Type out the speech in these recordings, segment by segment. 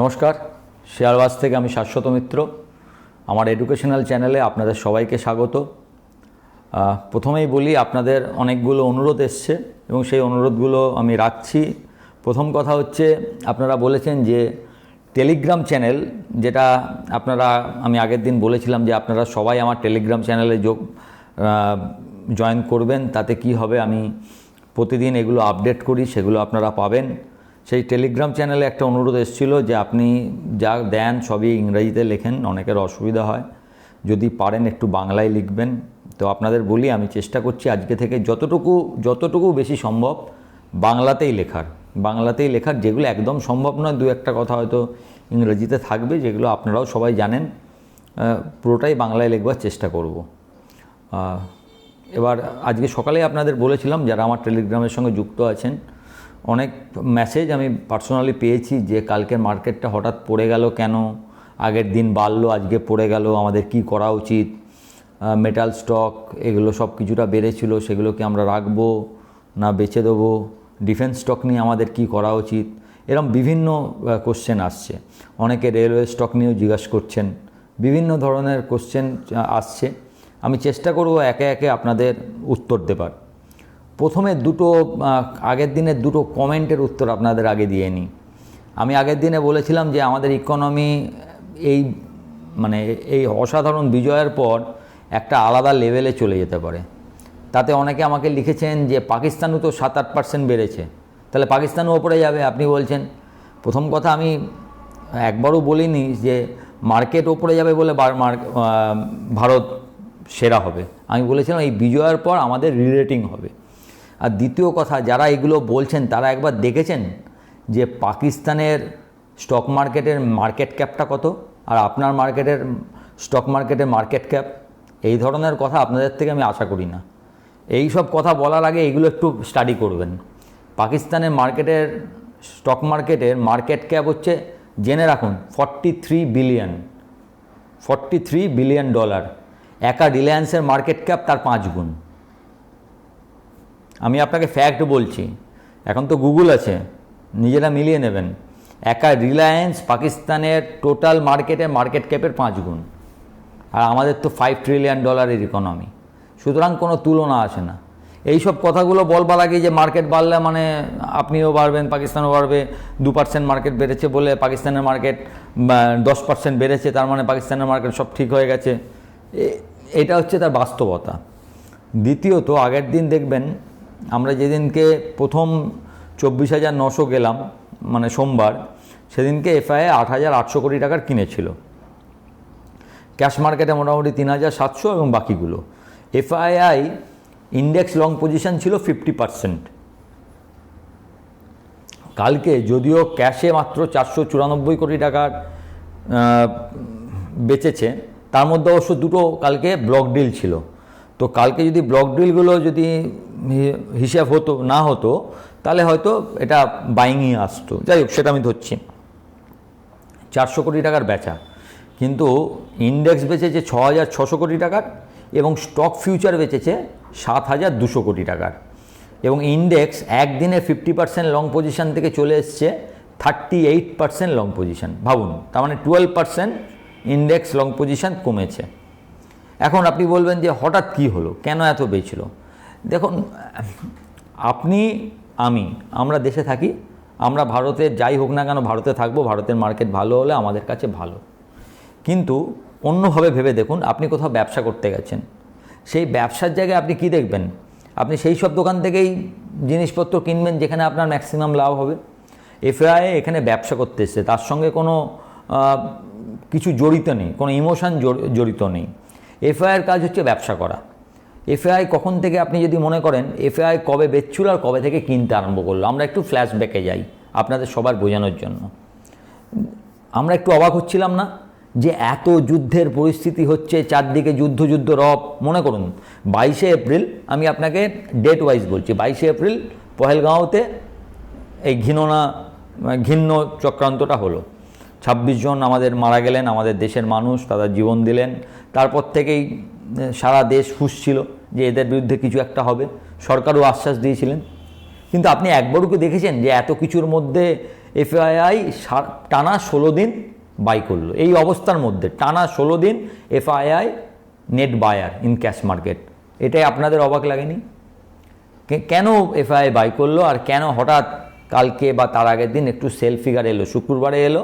নমস্কার, শেয়ারবাজ থেকে আমি শাশ্বত মিত্র। আমার এডুকেশনাল চ্যানেলে আপনাদের সবাইকে স্বাগত। প্রথমেই বলি, আপনাদের অনেকগুলো অনুরোধ এসছে এবং সেই অনুরোধগুলো আমি রাখছি। প্রথম কথা হচ্ছে, আপনারা বলেছেন যে টেলিগ্রাম চ্যানেল যেটা আপনারা, আমি আগের দিন বলেছিলাম যে আপনারা সবাই আমার টেলিগ্রাম চ্যানেলে যোগ জয়েন করবেন, তাতে কি হবে আমি প্রতিদিন এগুলো আপডেট করি, সেগুলো আপনারা পাবেন। সেই টেলিগ্রাম চ্যানেলে একটা অনুরোধ এসেছিল যে আপনি যা দেন সবই ইংরেজিতে লেখেন, অনেকের অসুবিধা হয়। যদি পারেন একটু বাংলায় লিখবেন। তো আপনাদের বলি, আমি চেষ্টা করছি আজকে থেকে যতটুকু যতটুকু বেশি সম্ভব বাংলাতেই লেখার। বাংলাতেই লেখার, যেগুলো একদম সম্ভব নয়, দু একটা কথা হয়তো ইংরেজিতে থাকবে, যেগুলো আপনারাও সবাই জানেন। পুরোটাই বাংলায় লিখবার চেষ্টা করব। এবার আজকে সকালে আপনাদের বলেছিলাম, যারা আমার টেলিগ্রামের সঙ্গে যুক্ত আছেন অনেক মেসেজ আমি পার্সোনালি পেয়েছি যে কালকের মার্কেটটা হঠাৎ পড়ে গেল কেন? আগের দিন বাড়লো, আজকে পড়ে গেল, আমাদের কি করা উচিত? মেটাল স্টক এগুলো সব কিছুটা বেড়েছিল, সেগুলোকে আমরা রাখব না বেচে দেবো? ডিফেন্স স্টক নিয়ে আমাদের কি করা উচিত? এরকম বিভিন্ন কোশ্চেন আসছে। অনেকে রেলওয়ে স্টক নিয়েও জিজ্ঞাসা করছেন। বিভিন্ন ধরনের কোশ্চেন আসছে। আমি চেষ্টা করব একে একে আপনাদের উত্তর দেবার। প্রথমে দুটো আগের দিনের দুটো কমেন্টের উত্তর আপনাদের আগে দিয়ে নিই। আমি আগের দিনে বলেছিলাম যে আমাদের ইকোনমি এই মানে এই অসাধারণ বিজয়ের পর একটা আলাদা লেভেলে চলে যেতে পারে। তাতে অনেকে আমাকে লিখেছেন যে পাকিস্তানও তো সাত আট পার্সেন্ট বেড়েছে। তাহলে পাকিস্তানও ওপরে যাবে, আপনি বলছেন। প্রথম কথা আমি একবারও বলিনি যে মার্কেট ওপরে যাবে বলে ভারত সেরা হবে। আমি বলেছিলাম এই বিজয়ের পর আমাদের রিরেটিং হবে। আর দ্বিতীয় কথা, যারা এগুলো বলছেন, তারা একবার দেখেছেন যে পাকিস্তানের স্টক মার্কেটের মার্কেট ক্যাপটা কত? আর আপনার মার্কেটের স্টক মার্কেটের মার্কেট ক্যাপ এই ধরনের কথা আপনাদের থেকে আমি আশা করি না। এই সব কথা বলার আগে এগুলো একটু স্টাডি করবেন। পাকিস্তানের মার্কেটের স্টক মার্কেটের মার্কেট ক্যাপ হচ্ছে, জেনে রাখুন forty three billion forty three billion dollar একা রিলায়েন্সের মার্কেট ক্যাপ তার পাঁচ গুণ। আমি আপনাকে ফ্যাক্ট বলছি। এখন তো গুগল আছে। নিজেরা মিলিয়ে নেবেন। একা রিলায়েন্স পাকিস্তানের টোটাল মার্কেটে মার্কেট ক্যাপের পাঁচ গুণ। আর আমাদের তো ফাইভ ট্রিলিয়ন ডলারের ইকোনমি সুতরাং কোনো তুলনা আসে না। এই সব কথাগুলো বলবার আগে যে মার্কেট বাড়লে মানে আপনিও বাড়বেন, পাকিস্তানও বাড়বে, দু পার্সেন্ট মার্কেট বেড়েছে বলে পাকিস্তানের মার্কেট দশ পার্সেন্ট বেড়েছে, তার মানে পাকিস্তানের মার্কেট সব ঠিক হয়ে গেছে। এটা হচ্ছে তার বাস্তবতা। দ্বিতীয়ত, আগের দিন দেখবেন আমরা যেদিনকে প্রথম চব্বিশ হাজার নশো গেলাম মানে সোমবার, সেদিনকে এফআইএ আট হাজার আটশো কোটি টাকার কিনেছিল। ক্যাশ মার্কেটে মোটামুটি তিন হাজার সাতশো এবং বাকিগুলো। এফআইআই ইন্ডেক্স লং পজিশন ছিল ফিফটি পার্সেন্ট। কালকে যদিও ক্যাশে মাত্র চারশো চুরানব্বই কোটি টাকার বেচেছে, তার মধ্যে অবশ্য দুটো কালকে ব্লক ডিল ছিল। তো কালকে যদি ব্লক ডিলগুলো যদি হিসাব হতো, না হতো, তাহলে হয়তো এটা বাইংই আসতো। যাই হোক, সেটা আমি ধরছি। চারশো কোটি টাকার বেচা। কিন্তু ইন্ডেক্স বেচেছে ছ হাজার ছশো কোটি টাকার এবং স্টক ফিউচার বেচেছে সাত হাজার দুশো কোটি টাকার। এবং ইন্ডেক্স একদিনে ফিফটি পার্সেন্ট লং পজিশন থেকে চলে এসছে thirty eight percent long position ভাবুন, তার মানে twelve percent index long position কমেছে। এখন আপনি বলবেন যে হঠাৎ কি হলো? কেন এত বেছিল দেখুন, আপনি, আমি, আমরা দেশে থাকি, আমরা ভারতের যাই হোক না কেন ভারতে থাকব, ভারতের মার্কেট ভালো হলে আমাদের কাছে ভালো। কিন্তু অন্যভাবে ভেবে দেখুন, আপনি কোথাও ব্যবসা করতে গেছেন। সেই ব্যবসার জায়গায় আপনি কি দেখবেন? আপনি সেই সব দোকান থেকেই জিনিসপত্র কিনবেন যেখানে আপনার ম্যাক্সিমাম লাভ হবে। এফআই এখানে ব্যবসা করতে এসছে, তার সঙ্গে কোনো কিছু জড়িত নেই, কোনো ইমোশন জড়িত নেই। এফআইয়ের কাজ হচ্ছে ব্যবসা করা। এফআই কখন থেকে আপনি যদি মনে করেন এফআই কবে বেচছিল আর কবে থেকে কিনতে আরম্ভ করল, আমরা একটু ফ্ল্যাশব্যাকে যাই আপনাদের সবার বোঝানোর জন্য। আমরা একটু অবাক হচ্ছিলাম না যে এত যুদ্ধের পরিস্থিতি হচ্ছে, চারদিকে যুদ্ধ যুদ্ধ রব। মনে করুন, বাইশে এপ্রিল, আমি আপনাকে ডেট ওয়াইজ বলছি, বাইশে এপ্রিল পহেলগাঁওতে এই ঘৃণনা ঘিন্ন চক্রান্তটা হলো। ছাব্বিশ জন আমাদের মারা গেলেন, আমাদের দেশের মানুষ তারা জীবন দিলেন তারপর থেকেই সারা দেশ ফুসছিল যে এদের বিরুদ্ধে কিছু একটা হবে। সরকারও আশ্বাস দিয়েছিলেন। কিন্তু আপনি একবারও কি দেখেছেন যে এত কিছুর মধ্যে এফআইআই টানা ষোলো দিন বাই করল? এই অবস্থার মধ্যে টানা ষোলো দিন FII net buyer in cash market এটাই আপনাদের অবাক লাগেনি? কেন এফআইআই বাই করল আর কেন হঠাৎ কালকে বা তার আগের দিন একটু সেল ফিগার এলো, শুক্রবারে এলো,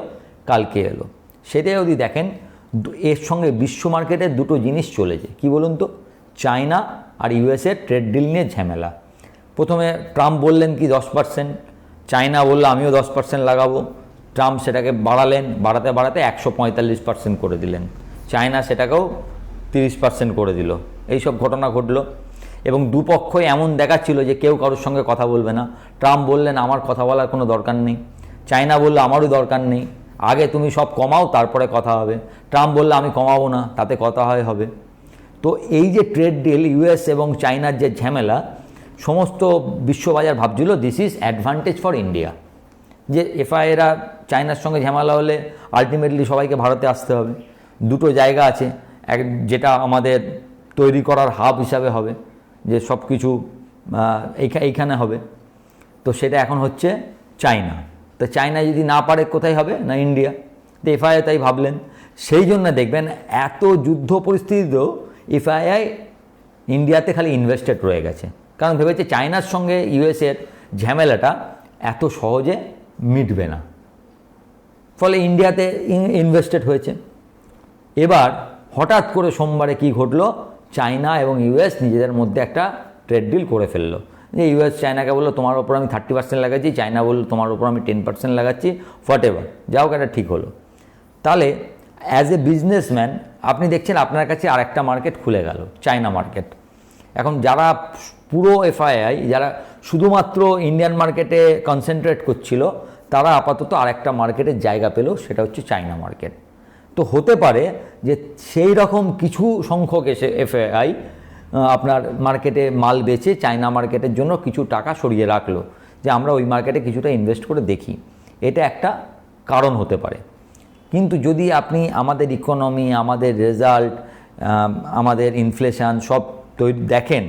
কালকে এলো? সেটাই যদি দেখেন এর সঙ্গে বিশ্ব মার্কেটে দুটো জিনিস চলেছে। কি বলুন তো? চায়না আর ইউএসএ ট্রেড ডিল নিয়ে ঝামেলা। প্রথমে ট্রাম্প বললেন কি দশ পার্সেন্ট চায়না বলল আমিও দশ পার্সেন্ট লাগাবো। ট্রাম্প সেটাকে বাড়ালেন, বাড়াতে বাড়াতে একশো পঁয়তাল্লিশ পার্সেন্ট করে দিলেন। চায়না সেটাকেও তিরিশ পার্সেন্ট করে দিল। এইসব ঘটনা ঘটলো। এবং দুপক্ষই এমন দেখাচ্ছিল যে কেউ কারোর সঙ্গে কথা বলবে না। ট্রাম্প বললেন, আমার কথা বলার কোনো দরকার নেই। চায়না বলল, আমারও দরকার নেই। আগে তুমি সব কমাও, তারপরে কথা হবে। ট্রাম্প বললে, আমি কমাবো না, তাতে কথা হয় হবে। তো এই যে ট্রেড ডিল ইউএস এবং চায়নার যে ঝামেলা, সমস্ত বিশ্ববাজার ভাবছিল this is advantage for India যে এফআইএরা চায়নার সঙ্গে ঝামেলা হলে আলটিমেটলি সবাইকে ভারতে আসতে হবে। দুটো জায়গা আছে, এক যেটা আমাদের তৈরি করার হাব হিসাবে হবে, যে সব কিছু এইখা- এইখানে হবে। তো সেটা এখন হচ্ছে চায়না তো চায়না যদি না পারে, কোথায় হবে? না ইন্ডিয়া। তো এফআইআই তাই ভাবলেন। সেই জন্য দেখবেন এত যুদ্ধ পরিস্থিতিতেও এফআইআই ইন্ডিয়াতে খালি ইনভেস্টেড রয়ে গেছে। কারণ ভেবেছে চায়নার সঙ্গে ইউএসের ঝামেলাটা এত সহজে মিটবে না। ফলে ইন্ডিয়াতে ইনভেস্টেড হয়েছে। এবার হঠাৎ করে সোমবারে কি ঘটলো? চায়না এবং ইউএস নিজেদের মধ্যে একটা ট্রেড ডিল করে ফেলল। যে ইউএস চায়নাকে বলল, তোমার ওপর আমি থার্টি পার্সেন্ট লাগাচ্ছি চায়না বলল, তোমার ওপর আমি টেন পার্সেন্ট লাগাচ্ছি হোয়াট এভার যাও এটা ঠিক হলো। তাহলে অ্যাজ এ বিজনেসম্যান আপনি দেখছেন আপনার কাছে আরেকটা মার্কেট খুলে গেল চায়না মার্কেট এখন যারা পুরো এফআইআই যারা শুধুমাত্র ইন্ডিয়ান মার্কেটে কনসেন্ট্রেট করছিল, তারা আপাতত আরেকটা মার্কেটের জায়গা পেল সেটা হচ্ছে চায়না মার্কেট তো হতে পারে যে সেই রকম কিছু সংখ্যক এসে এফআইআই আপনার মার্কেটে মাল বেচে চায়না মার্কেটের জন্য কিছু টাকা সরিয়ে রাখল, যে আমরা ওই মার্কেটে কিছুটা ইনভেস্ট করে দেখি। এটা একটা কারণ হতে পারে। কিন্তু যদি আপনি আমাদের ইকোনমি আমাদের রেজাল্ট আমাদের ইনফ্লেশন সব তৈরি দেখেন,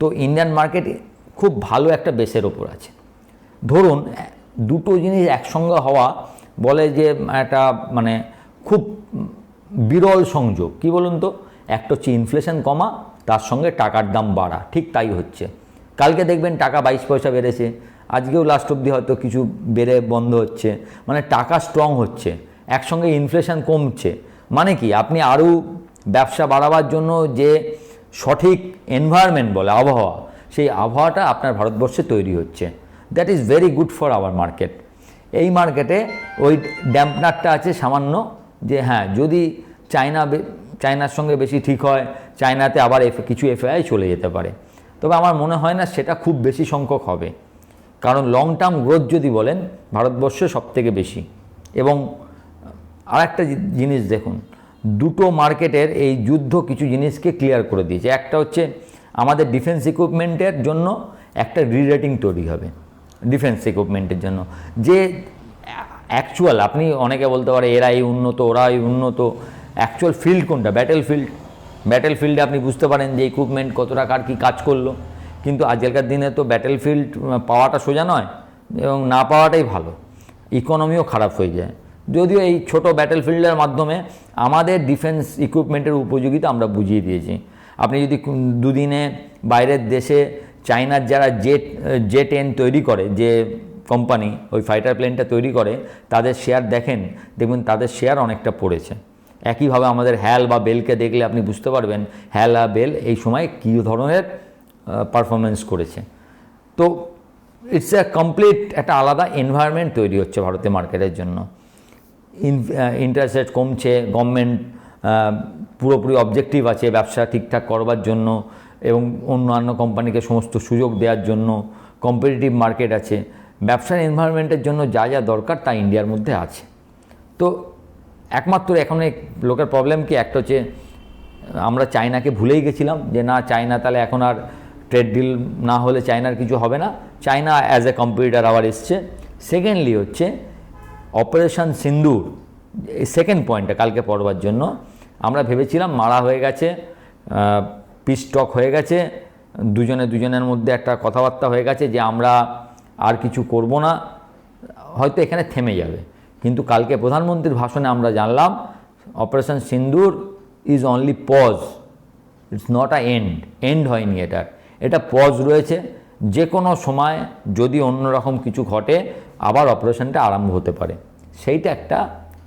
তো ইন্ডিয়ান মার্কেট খুব ভালো একটা বেসের ওপর আছে। ধরুন, দুটো জিনিস একসঙ্গে হওয়া বলে যে একটা মানে খুব বিরল সংযোগ। কি বলুন তো? একটা হচ্ছে ইনফ্লেশন কমা তার সঙ্গে টাকার দাম বাড়া, ঠিক তাই হচ্ছে। কালকে দেখবেন টাকা বাইশ পয়সা বেড়েছে, আজকেও লাস্ট অবধি হয়তো কিছু বেড়ে বন্ধ হচ্ছে মানে টাকা স্ট্রং হচ্ছে, একসঙ্গে ইনফ্লেশন কমছে। মানে কি, আপনি আরও ব্যবসা বাড়াবার জন্য যে সঠিক এনভায়রনমেন্ট বলে আবহাওয়া, সেই আবহাওয়াটা আপনার ভারতবর্ষে তৈরি হচ্ছে। That is very good for our market এই মার্কেটে ওই ড্যাম্পনারটা আছে সামান্য, যে হ্যাঁ যদি চায়না চায়নার সঙ্গে বেশি ঠিক হয়, চায়নাতে আবার এফ, কিছু এফআই চলে যেতে পারে। তবে আমার মনে হয় না সেটা খুব বেশি সংখ্যক হবে। কারণ লং টার্ম গ্রোথ যদি বলেন, ভারতবর্ষে সবথেকে বেশি। এবং আর একটা জিনিস দেখুন, দুটো মার্কেটের এই যুদ্ধ কিছু জিনিসকে ক্লিয়ার করে দিয়েছে। একটা হচ্ছে আমাদের ডিফেন্স ইকুইপমেন্টের জন্য একটা রিরেটিং তৈরি হবে ডিফেন্স ইকুইপমেন্টের জন্য। যে অ্যাকচুয়াল আপনি অনেকে বলতে পারে, এরাই উন্নত, ওরাই উন্নত অ্যাকচুয়াল ফিল্ড কোনটা? ব্যাটেল ফিল্ড ব্যাটেল ফিল্ডে আপনি বুঝতে পারেন যে ইকুইপমেন্ট কত টাকার কী কাজ করল। কিন্তু আজকালকার দিনে তো ব্যাটেল ফিল্ড পাওয়াটা সোজা নয়, এবং না পাওয়াটাই ভালো। ইকোনমিও খারাপ হয়ে যায়। যদিও এই ছোট ব্যাটেল ফিল্ডের মাধ্যমে আমাদের ডিফেন্স ইকুইপমেন্টের উপযোগিতা আমরা বুঝিয়ে দিয়েছি। আপনি যদি দুদিনে বাইরের দেশে চায়নার যারা জেট জে টেন তৈরি করে, যে কোম্পানি ওই ফাইটার প্লেনটা তৈরি করে, তাদের শেয়ার দেখেন, দেখবেন তাদের শেয়ার অনেকটা পড়েছে। একইভাবে আমাদের হ্যাল বা বেলকে দেখলে আপনি বুঝতে পারবেন, হ্যাল আর বেল এই সময় কী ধরনের পারফরমেন্স করেছে। তো ইটস এ কমপ্লিট একটা আলাদা এনভায়রনমেন্ট তৈরি হচ্ছে ভারতীয় মার্কেটের জন্য। ইন্টারেস্ট কমছে গভর্নমেন্ট পুরোপুরি অবজেক্টিভ আছে ব্যবসা ঠিকঠাক করবার জন্য এবং অন্যান্য কোম্পানিকে সমস্ত সুযোগ দেওয়ার জন্য কম্পিটিটিভ মার্কেট আছে। ব্যবসার এনভায়রনমেন্টের জন্য যা যা দরকার তা ইন্ডিয়ার মধ্যে আছে। তো একমাত্র এখন লোকের প্রবলেম কি? একটা হচ্ছে, আমরা চায়নাকে ভুলেই গেছিলাম যে না, চায়না তাহলে এখন আর ট্রেড ডিল না হলে চায়নার কিছু হবে না। চায়না অ্যাজ এ কম্পিটিটার আবার এসছে। সেকেন্ডলি হচ্ছে অপারেশন সিন্দুর সেকেন্ড পয়েন্টটা কালকে পড়বার জন্য, আমরা ভেবেছিলাম মারা হয়ে গেছে পিস টক হয়ে গেছে, দুজনে দুজনের মধ্যে একটা কথাবার্তা হয়ে গেছে যে আমরা আর কিছু করব না, হয়তো এখানে থেমে যাবে। কিন্তু কালকে প্রধানমন্ত্রীর ভাষণে আমরা জানলাম, operation Sindoor is only pause it's not a end end হয়নি এটার। এটা পজ রয়েছে যে কোনো সময় যদি অন্যরকম কিছু ঘটে, আবার অপারেশনটা আরম্ভ হতে পারে। সেইটা একটা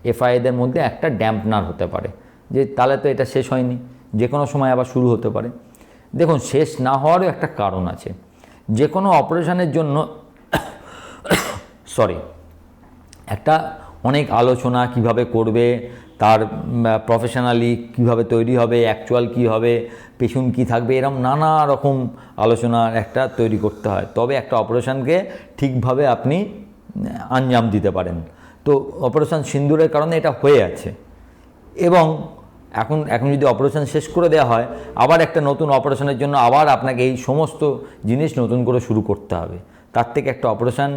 এফআইএদের মধ্যে একটা ড্যাম্পনার হতে পারে, যে তাহলে তো এটা শেষ হয়নি যে কোনো সময় আবার শুরু হতে পারে। দেখুন, শেষ না হওয়ারও একটা কারণ আছে। যে কোনো অপারেশনের জন্য সরি একটা অনেক আলোচনা কীভাবে করবে, তার প্রফেশনালি কীভাবে তৈরি হবে অ্যাকচুয়াল কি হবে, পেছন কি থাকবে এরকম নানা রকম আলোচনার একটা তৈরি করতে হয়। তবে একটা অপারেশনকে ঠিকভাবে আপনি আঞ্জাম দিতে পারেন। তো অপারেশন সিন্দুরের কারণে এটা হয়ে আছে। এবং এখন এখন যদি অপারেশন শেষ করে দেওয়া হয়, আবার একটা নতুন অপারেশনের জন্য আবার আপনাকে এই সমস্ত জিনিস নতুন করে শুরু করতে হবে। তার থেকে একটা অপারেশন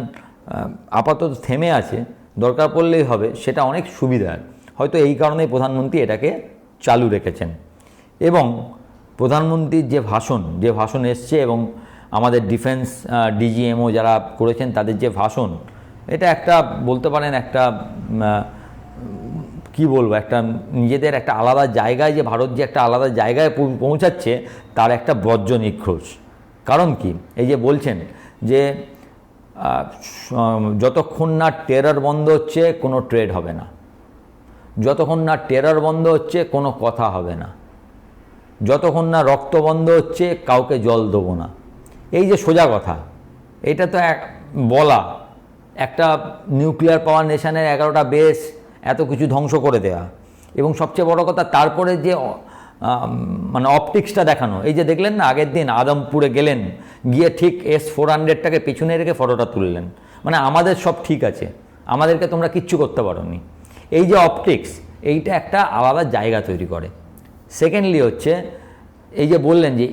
আপাতত থেমে আছে। দরকার পড়লেই হবে, সেটা অনেক সুবিধার। হয়তো এই কারণেই প্রধানমন্ত্রী এটাকে চালু রেখেছেন। এবং প্রধানমন্ত্রীর যে ভাষণ যে ভাষণ এসছে এবং আমাদের ডিফেন্স ডিজিএমও যারা করেছেন, তাদের যে ভাষণ, এটা একটা বলতে পারেন একটা কি বলব, একটা নিজেদের একটা আলাদা জায়গায় যে ভারত যে একটা আলাদা জায়গায় পৌঁছাচ্ছে, তার একটা বজ্র নিখোঁজ। কারণ কি? এই যে বলছেন যে যতক্ষণ না টেরার বন্ধ হচ্ছে, কোনো ট্রেড হবে না। যতক্ষণ না টেরার বন্ধ হচ্ছে, কোনো কথা হবে না। যতক্ষণ না রক্ত বন্ধ হচ্ছে, কাউকে জল দেবো না। এই যে সোজা কথা, এটা তো এক, বলা, একটা নিউক্লিয়ার পাওয়ার নেশানের এগারোটা বেস এত কিছু ধ্বংস করে দেওয়া এবং সবচেয়ে বড় কথা, তারপরে যে মানে অপটিক্সটা দেখানো। এই যে দেখলেন না, আগের দিন আদমপুরে গেলেন, গিয়ে ঠিক এস ফোর হান্ড্রেডটাকে পিছনে রেখে ফটোটা তুললেন। মানে আমাদের সব ঠিক আছে, আমাদেরকে তোমরা কিচ্ছু করতে পারো নি এই যে অপটিক্স এইটা একটা আলাদা জায়গা তৈরি করে। সেকেন্ডলি হচ্ছে, এই যে বললেন যে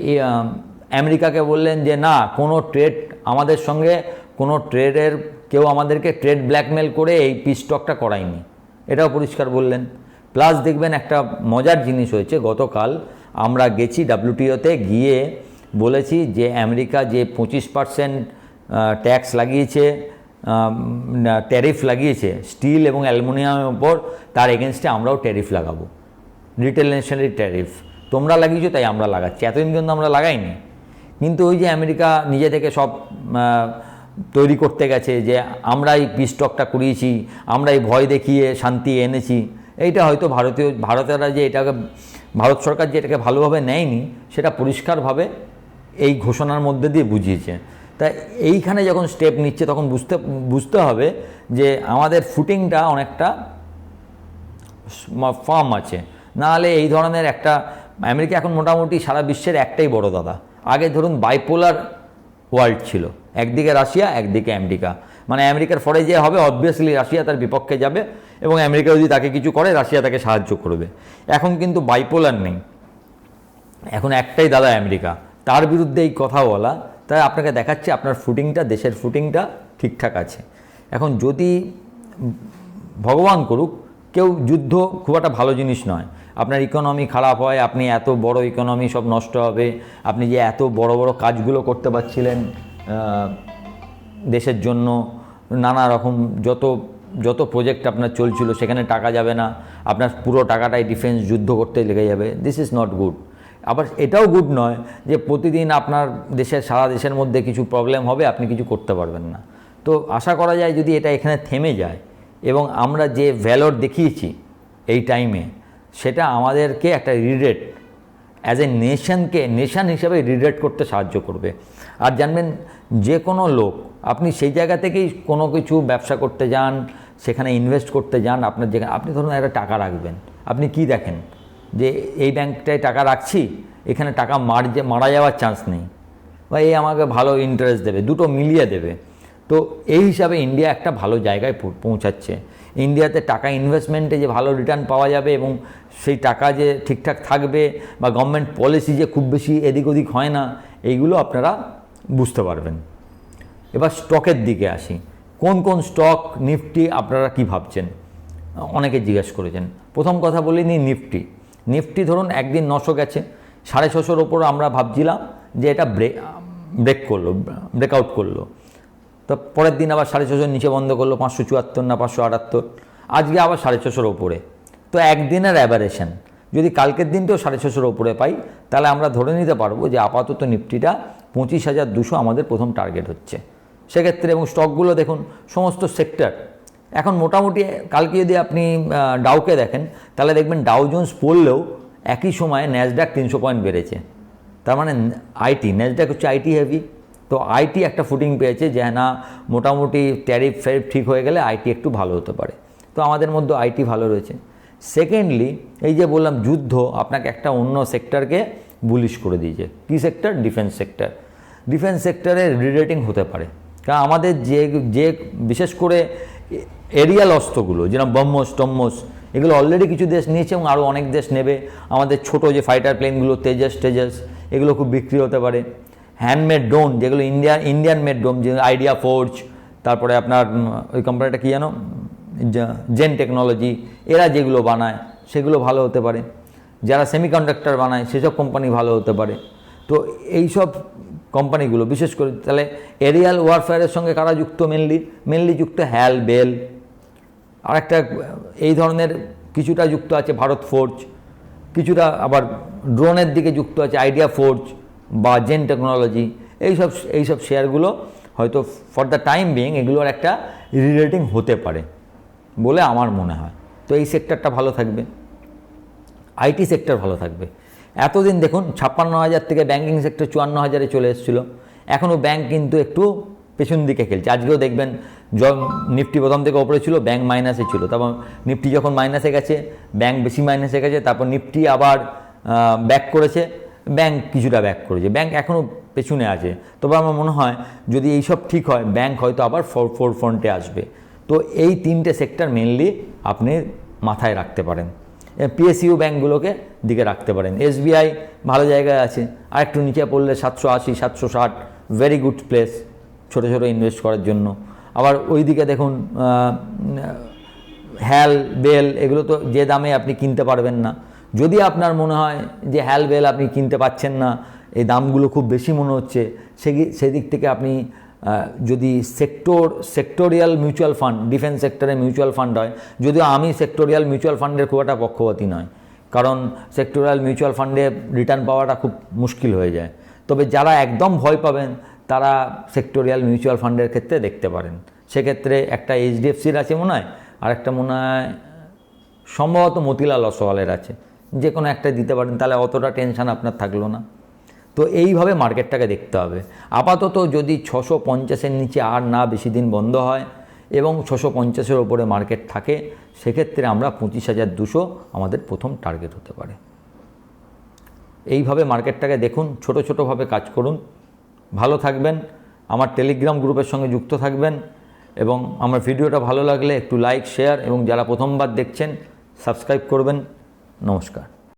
আমেরিকাকে বললেন যে, না, কোনো ট্রেড আমাদের সঙ্গে, কোনো ট্রেডের কেউ আমাদেরকে ট্রেড ব্ল্যাকমেল করে এই পিস্টকটা করায়নি। এটাও পরিষ্কার বললেন। প্লাস দেখবেন একটা মজার জিনিস হয়েছে, গতকাল আমরা গেছি ডাব্লিউটিওতে গিয়ে বলেছি যে আমেরিকা যে পঁচিশ পার্সেন্ট ট্যাক্স লাগিয়েছে ট্যারিফ লাগিয়েছে স্টিল এবং অ্যালুমিনিয়ামের ওপর তার এগেনস্টে আমরাও ট্যারিফ লাগাবো। রিটেল রিটেলেশনারি ট্যারিফ তোমরা লাগিয়েছো, তাই আমরা লাগাচ্ছি। এতদিন কিন্তু আমরা লাগাইনি। কিন্তু ওই যে আমেরিকা নিজে থেকে সব তৈরি করতে গেছে যে আমরা এই পিস্টকটা করিয়েছি আমরা এই ভয় দেখিয়ে শান্তি এনেছি। এইটা হয়তো ভারতীয়, ভারতেরা যে এটাকে, ভারত সরকার যে এটাকে ভালোভাবে নেয়নি, সেটা পরিষ্কারভাবে এই ঘোষণার মধ্যে দিয়ে বুঝিয়েছে। তা এইখানে যখন স্টেপ নিচ্ছে, তখন বুঝতে বুঝতে হবে যে আমাদের ফুটিংটা অনেকটা ফার্ম আছে। নাহলে এই ধরনের একটা, আমেরিকা এখন মোটামুটি সারা বিশ্বের একটাই বড় দাদা। আগে ধরুন বাইপোলার ওয়ার্ল্ড ছিল। একদিকে রাশিয়া, একদিকে আমেরিকা। মানে আমেরিকার ফলে যে হবে অবভিয়াসলি রাশিয়া তার বিপক্ষে যাবে এবং আমেরিকা যদি তাকে কিছু করে, রাশিয়া তাকে সাহায্য করবে। এখন কিন্তু বাইপোলার নেই। এখন একটাই দাদা আমেরিকা। তার বিরুদ্ধে এই কথা বলা, তাই আপনাকে দেখাচ্ছে আপনার ফুটিংটা দেশের ফুটিংটা ঠিকঠাক আছে। এখন যদি ভগবান করুক, কেউ যুদ্ধ খুব একটা ভালো জিনিস নয়। আপনার ইকোনমি খারাপ হয়, আপনি এত বড় ইকোনমি সব নষ্ট হবে, আপনি যে এত বড় বড় কাজগুলো করতে পারছিলেন দেশের জন্য, নানা রকম যত যত প্রজেক্ট আপনার চলছিল, সেখানে টাকা যাবে না, আপনার পুরো টাকাটাই ডিফেন্স যুদ্ধ করতে লেগে যাবে দিস ইজ নট গুড আবার এটাও গুড নয় যে প্রতিদিন আপনার দেশের, সারা দেশের মধ্যে কিছু প্রবলেম হবে, আপনি কিছু করতে পারবেন না। তো আশা করা যায় যদি এটা এখানে থেমে যায়, এবং আমরা যে ভ্যালোর দেখিয়েছি, এই টাইমে সেটা আমাদেরকে একটা রিডেট অ্যাজ এ নেশনকে নেশন হিসাবে রিডেট করতে সাহায্য করবে। আর জানবেন, যে কোনো লোক, আপনি সেই জায়গা থেকেই কোনো কিছু ব্যবসা করতে যান, সেখানে ইনভেস্ট করতে যান, আপনার যেখানে আপনি ধরুন একটা টাকা রাখবেন। আপনি কি দেখেন? যে এই ব্যাংকটায় টাকা রাখছি, এখানে টাকা মার মারা যাওয়ার চান্স নেই। বা এই আমাকে ভালো ইন্টারেস্ট দেবে, দুটো মিলিয়ে দেবে। তো এই হিসাবে ইন্ডিয়া একটা ভালো জায়গায় পৌঁছাচ্ছে। ইন্ডিয়াতে টাকা ইনভেস্টমেন্টে যে ভালো রিটার্ন পাওয়া যাবে এবং সেই টাকা যে ঠিকঠাক থাকবে বা গভর্নমেন্ট পলিসি যে খুব বেশি এদিক ওদিক হয় না, এইগুলো আপনারা বুঝতে পারবেন। এবার স্টকের দিকে আসি। কোন কোন স্টক নিফটি আপনারা কি ভাবছেন? অনেকে জিজ্ঞেস করেছেন। প্রথম কথা বলি নি নিফটি। নিফটি ধরুন একদিন নশো গেছে, সাড়ে ছশোর ওপর আমরা ভাবছিলাম যে এটা ব্রেক ব্রেক করল ব্রেকআউট করল। তো পরের দিন আবার সাড়ে ছশোর নিচে বন্ধ করল, পাঁচশো চুয়াত্তর না পাঁচশো আটাত্তর। আজকে আবার সাড়ে ছশোর ওপরে। তো একদিনের অ্যাভারেশন যদি কালকের দিনটাও সাড়ে ছশোর ওপরে পাই, তাহলে আমরা ধরে নিতে পারব যে আপাতত নিফটিটা পঁচিশ হাজার দুশো আমাদের প্রথম টার্গেট হচ্ছে। সেক্ষেত্রে এবং স্টকগুলো দেখুন, সমস্ত সেক্টর এখন মোটামুটি কালকে যদি আপনি ডাউকে দেখেন, তাহলে দেখবেন ডাউ জোন্স পড়লেও একই সময়ে ন্যাসডাক তিনশো পয়েন্ট বেড়েছে। তার মানে আইটি ন্যাসডাক হচ্ছে আইটি হেভি তো আইটি একটা ফুটিং পেয়েছে যে না, মোটামুটি ট্যারিফ ফ্যারিফ ঠিক হয়ে গেলে আইটি একটু ভালো হতে পারে। তো আমাদের মধ্যে আইটি ভালো রয়েছে। সেকেন্ডলি এই যে বললাম যুদ্ধ আপনাকে একটা অন্য সেক্টরকে বুলিশ করে দিয়েছে। কী সেক্টর ডিফেন্স সেক্টর ডিফেন্স সেক্টরে রিরেটিং হতে পারে। কারণ আমাদের যে যে বিশেষ করে এরিয়াল অস্ত্রগুলো, যেরকম ব্রহ্মোস, টম্মোস, এগুলো অলরেডি কিছু দেশ নিয়েছে এবং আরও অনেক দেশ নেবে। আমাদের ছোট যে ফাইটার প্লেনগুলো তেজাস টেজাস এগুলো খুব বিক্রি হতে পারে। হ্যান্ডমেড ড্রোন যেগুলো ইন্ডিয়ান ইন্ডিয়ান মেড ড্রোন যে আইডিয়া ফোর্জ তারপরে আপনার ওই কোম্পানিটা কী জানো জেন টেকনোলজি এরা যেগুলো বানায়, সেগুলো ভালো হতে পারে। যারা সেমিকন্ডাক্টর বানায়, সেসব কোম্পানি ভালো হতে পারে। তো এই সব কোম্পানিগুলো বিশেষ করে তাহলে এরিয়াল ওয়ারফেয়ারের সঙ্গে কারা যুক্ত? মেনলি মেনলি যুক্ত হ্যাল বেল আর একটা এই ধরনের কিছুটা যুক্ত আছে ভারত ফোর্জ কিছুটা আবার ড্রোনের দিকে যুক্ত আছে আইডিয়া ফোর্জ বা জেন টেকনোলজি এইসব এইসব শেয়ারগুলো হয়তো ফর দ্য টাইম বিং এগুলোর একটা রিলেটিং হতে পারে বলে আমার মনে হয়। তো এই সেক্টরটা ভালো থাকবে। আইটি সেক্টর ভালো থাকবে। এতদিন দেখুন ছাপ্পান্ন হাজার থেকে ব্যাঙ্কিং সেক্টর চুয়ান্ন হাজারে চলে এসেছিল। এখনও ব্যাংক কিন্তু একটু পেছন দিকে খেলছে। আজকেও দেখবেন য নিফটি প্রথম থেকে ওপরে ছিল ব্যাঙ্ক মাইনাসে ছিল। তারপর নিফটি যখন মাইনাসে গেছে ব্যাংক বেশি মাইনাসে গেছে, তারপর নিফটি আবার ব্যাক করেছে। ব্যাংক কিছুটা ব্যাক করেছে। ব্যাংক এখনও পেছনে আছে। তবে আমার মনে হয়, যদি এইসব ঠিক হয় ব্যাংক হয়তো আবার ফোর ফোর ফ্রন্টে আসবে। তো এই তিনটে সেক্টর মেনলি আপনি মাথায় রাখতে পারেন। পিএসইউ ব্যাঙ্কগুলোকে দিকে রাখতে পারেন। এসবিআই ভালো জায়গায় আছে। আর একটু নিচে পড়লে সাতশো আশি, সাতশো ষাট ভেরি গুড প্লেস ছোটো ছোটো ইনভেস্ট করার জন্য। আবার ওই দিকে দেখুন হ্যাল, বেল, এগুলো তো যে দামে আপনি কিনতে পারবেন না। যদি আপনার মনে হয় যে হ্যাল বেল আপনি কিনতে পাচ্ছেন না, এই দামগুলো খুব বেশি মনে হচ্ছে সেদিক থেকে আপনি যদি sector, sectoral mutual fund, defence সেক্টরে মিউচুয়াল ফান্ড হয়, যদিও আমি সেক্টোরিয়াল মিউচুয়াল ফান্ডের খুব একটা পক্ষপাতী নয়, কারণ সেক্টোরিয়াল মিউচুয়াল ফান্ডে রিটার্ন পাওয়াটা খুব মুশকিল হয়ে যায়। তবে যারা একদম ভয় পাবেন, তারা সেক্টোরিয়াল মিউচুয়াল ফান্ডের ক্ষেত্রে দেখতে পারেন। সেক্ষেত্রে একটা এইচডিএফসির আছে মনে হয় আর একটা মনে হয়, সম্ভবত মতিলাল অসওয়ালের আছে। যে কোনো একটা দিতে পারেন, তাহলে অতটা টেনশন আপনার থাকল না। তো এইভাবে মার্কেটটাকে দেখতে হবে। আপাতত যদি ছশো পঞ্চাশের নিচে আর না বেশি দিন বন্ধ হয় এবং ছশো পঞ্চাশের ওপরে মার্কেট থাকে, সেক্ষেত্রে আমরা পঁচিশ হাজার দুশো আমাদের প্রথম টার্গেট হতে পারে। এইভাবে মার্কেটটাকে দেখুন, ছোট ছোটোভাবে কাজ করুন। ভালো থাকবেন, আমার টেলিগ্রাম গ্রুপের সঙ্গে যুক্ত থাকবেন এবং আমার ভিডিওটা ভালো লাগলে একটু লাইক, শেয়ার এবং যারা প্রথমবার দেখছেন, সাবস্ক্রাইব করবেন। নমস্কার।